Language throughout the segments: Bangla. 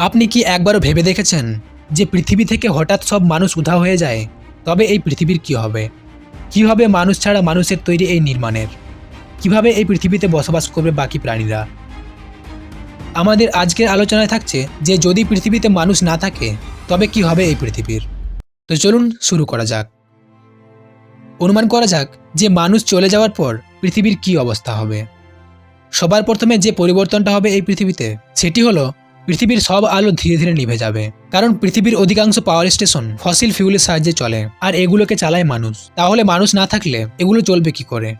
আপনি কি একবারও ভেবে দেখেছেন যে পৃথিবী থেকে হঠাৎ সব মানুষ উধা হয়ে যায়? তবে এই পৃথিবীর কি হবে? কি হবে মানুষ ছাড়া মানুষের তৈরি এই নির্মাণের? কীভাবে এই পৃথিবীতে বসবাস করবে বাকি প্রাণীরা? আমাদের আজকের আলোচনায় থাকছে যে যদি পৃথিবীতে মানুষ না থাকে, তবে কি হবে এই পৃথিবীর? তো চলুন শুরু করা যাক। অনুমান করা যাক যে মানুষ চলে যাওয়ার পর পৃথিবীর কি অবস্থা হবে। সবার প্রথমে যে পরিবর্তনটা হবে এই পৃথিবীতে, সেটি হলো পৃথিবীর সব আলো ধীরে ধীরে নিভে যাবে। কারণ পৃথিবীর অধিকাংশ পাওয়ার স্টেশন ফসিল ফিউলের সাহায্যে চলে। আর এগুলোকে চালায় মানুষ। তাহলে মানুষ না থাকলে এগুলো চলবে কি করে?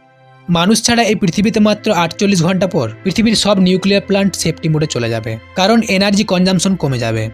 মানুষ ছাড়া এই পৃথিবীতে মাত্র আটচল্লিশ ঘণ্টা পর পৃথিবীর সব নিউক্লিয়ার প্লান্ট সেফটি মোডে চলে যাবে। কারণ এনার্জি কনজামশন কমে যাবে।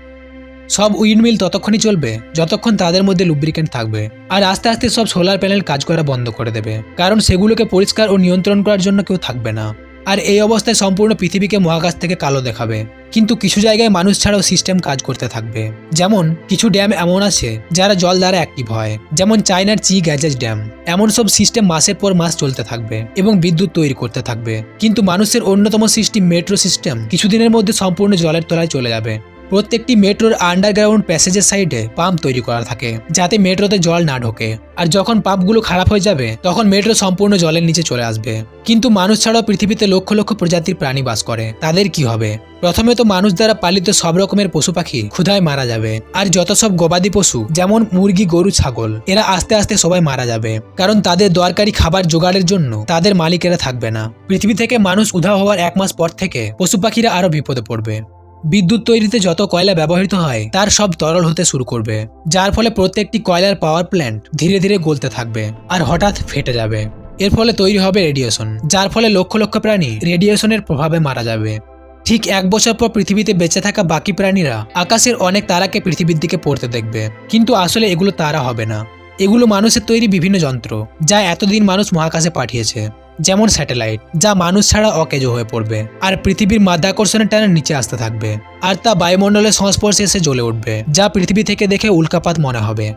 সব উইন্ডমিল ততক্ষণই চলবে, যতক্ষণ তাদের মধ্যে লুব্রিকেন্ট থাকবে। আর আস্তে আস্তে সব সোলার প্যানেল কাজ করা বন্ধ করে দেবে। কারণ সেগুলোকে পরিষ্কার ও নিয়ন্ত্রণ করার জন্য কেউ থাকবে না। আর এই অবস্থায় সম্পূর্ণ পৃথিবীকে মহাকাশ থেকে কালো দেখাবে। কিন্তু কিছু জায়গায় মানুষ ছাড়াও সিস্টেম কাজ করতে থাকবে। যেমন, কিছু ড্যাম এমন আছে যারা জল দ্বারা অ্যাক্টিভ হয়। যেমন চায়নার চি গ্যাজেস ড্যাম। এমন সব সিস্টেম মাসের পর মাস চলতে থাকবে এবং বিদ্যুৎ তৈরি করতে থাকবে। কিন্তু মানুষের অন্যতম সিস্টেম মেট্রো সিস্টেম কিছুদিনের মধ্যে সম্পূর্ণ জলের তলায় চলে যাবে। প্রত্যেকটি মেট্রোর আন্ডারগ্রাউন্ড প্যাসেজের সাইডে পাম্প তৈরি করা থাকে, যাতে মেট্রোতে জল না ঢোকে। আর যখন পাম্পগুলো খারাপ হয়ে যাবে, তখন মেট্রো সম্পূর্ণ জলের নিচে চলে আসবে। কিন্তু মানুষ ছাড়াও পৃথিবীতে লক্ষ লক্ষ প্রজাতির প্রাণী বাস করে। তাদের কি হবে? প্রথমে তো মানুষ দ্বারা পালিত সব রকমের পশু পাখি ক্ষুধায় মারা যাবে। আর যত সব গবাদি পশু, যেমন মুরগি, গরু, ছাগল, এরা আস্তে আস্তে সবাই মারা যাবে। কারণ তাদের দরকারি খাবার জোগাড়ের জন্য তাদের মালিকেরা থাকবে না। পৃথিবী থেকে মানুষ উধাও হওয়ার এক মাস পর থেকে পশু পাখিরা আরও বিপদে পড়বে। বিদ্যুৎ তৈরিতে যত কয়লা ব্যবহৃত হয়, তার সব তরল হতে শুরু করবে, যার ফলে প্রত্যেকটি কয়লার পাওয়ার প্ল্যান্ট ধীরে ধীরে গলতে থাকবে আর হঠাৎ ফেটে যাবে। এর ফলে তৈরি হবে রেডিয়েশন যার ফলে লক্ষ লক্ষ প্রাণী রেডিয়েশনের প্রভাবে মারা যাবে। ঠিক এক বছর পর পৃথিবীতে বেঁচে থাকা বাকি প্রাণীরা আকাশের অনেক তারাকে পৃথিবীর দিকে পড়তে দেখবে। কিন্তু আসলে এগুলো তারা হবে না। এগুলো মানুষের তৈরি বিভিন্ন যন্ত্র, যা এতদিন মানুষ মহাকাশে পাঠিয়েছে। যেমন স্যাটেলাইট, যা মানুষ ছাড়া অকেজ হয়ে পড়বে। আর পৃথিবীর মাধ্যাকর্ষণের টানে নিচে আসতে থাকবে। আর তা বায়ুমণ্ডলের সংস্পর্শে এসে জ্বলে উঠবে, যা পৃথিবী থেকে দেখে উল্কাপাত মনে হবে।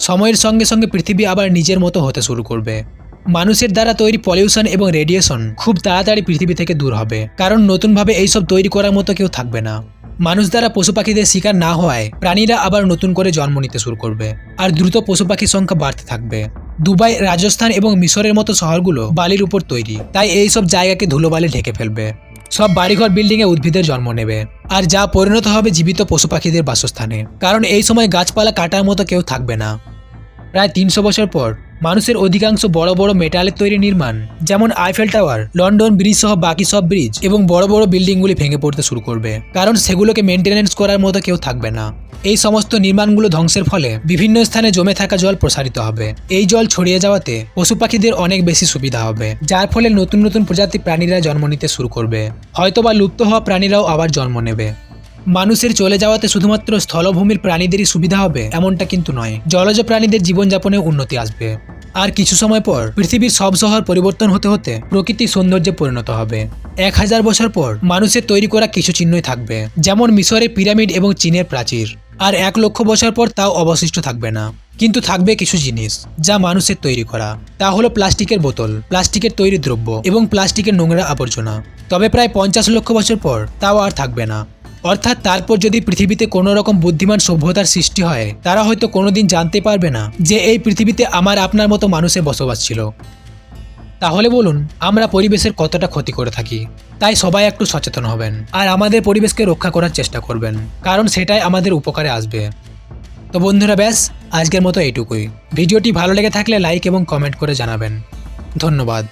সময়ের সঙ্গে সঙ্গে পৃথিবী আবার নিজের মতো হতে শুরু করবে। মানুষের দ্বারা তৈরি পলিউশন এবং রেডিয়েশন খুব তাড়াতাড়ি পৃথিবী থেকে দূর হবে, কারণ নতুনভাবে এইসব তৈরি করার মতো কেউ থাকবে না। মানুষ দ্বারা পশু পাখিদের শিকার না হওয়ায় প্রাণীরা আবার নতুন করে জন্ম নিতে শুরু করবে, আর দ্রুত পশু পাখির সংখ্যা বাড়তে থাকবে। দুবাই, রাজস্থান এবং মিশরের মতো শহরগুলো বালির উপর তৈরি। তাই এই সব জায়গাকে ধুলোবালি ঢেকে ফেলবে। সব বাড়িঘর বিল্ডিংয়ে উদ্ভিদের জন্ম নেবে। আর যা পরিণত হবে জীবিত পশু পাখিদের বাসস্থানে। কারণ এই সময় গাছপালা কাটার মতো কেউ থাকবে না। প্রায় তিনশো বছর পর মানুষের অধিকাংশ বড় বড় মেটালের তৈরি নির্মাণ, যেমন আইফেল টাওয়ার, লন্ডন ব্রিজ সহ বাকি সব ব্রিজ এবং বড় বড় বিল্ডিংগুলি ভেঙে পড়তে শুরু করবে। কারণ সেগুলোকে মেনটেনেন্স করার মতো কেউ থাকবে না। এই সমস্ত নির্মাণগুলো ধ্বংসের ফলে বিভিন্ন স্থানে জমে থাকা জল প্রসারিত হবে। এই জল ছড়িয়ে যাওয়াতে পশু পাখিদের অনেক বেশি সুবিধা হবে, যার ফলে নতুন নতুন প্রজাতির প্রাণীরা জন্ম নিতে শুরু করবে। হয়তোবা লুপ্ত হওয়া প্রাণীরাও আবার জন্ম নেবে। মানুষের চলে যাওয়াতে শুধুমাত্র স্থলভূমির প্রাণীদেরই সুবিধা হবে, এমনটা কিন্তু নয়। জলজ প্রাণীদের জীবনযাপনে উন্নতি আসবে। আর কিছু সময় পর পৃথিবীর সব শহর পরিবর্তন হতে হতে প্রকৃতির সৌন্দর্যে পরিণত হবে। এক হাজার বছর পর মানুষের তৈরি করা কিছু চিহ্নই থাকবে, যেমন মিশরের পিরামিড এবং চীনের প্রাচীর। আর এক লক্ষ বছর পর তাও অবশিষ্ট থাকবে না। কিন্তু থাকবে কিছু জিনিস, যা মানুষের তৈরি করা। তা হলো প্লাস্টিকের বোতল, প্লাস্টিকের তৈরি দ্রব্য এবং প্লাস্টিকের নোংরা আবর্জনা। তবে প্রায় পঞ্চাশ লক্ষ বছর পর তাও আর থাকবে না। অর্থাৎ তারপর যদি পৃথিবীতে কোনো রকম বুদ্ধিমান সভ্যতার সৃষ্টি হয়, তারা হয়তো কোনোদিন জানতে পারবে না যে এই পৃথিবীতে আমার আপনার মতো মানুষে বসবাস ছিল। তাহলে বলুন, আমরা পরিবেশের কতটা ক্ষতি করে থাকি? তাই সবাই একটু সচেতন হবেন আর আমাদের পরিবেশকে রক্ষা করার চেষ্টা করবেন, কারণ সেটাই আমাদের উপকারে আসবে। তো বন্ধুরা, ব্যাস, আজকের মতো এইটুকুই। ভিডিওটি ভালো লেগে থাকলে লাইক এবং কমেন্ট করে জানাবেন। ধন্যবাদ।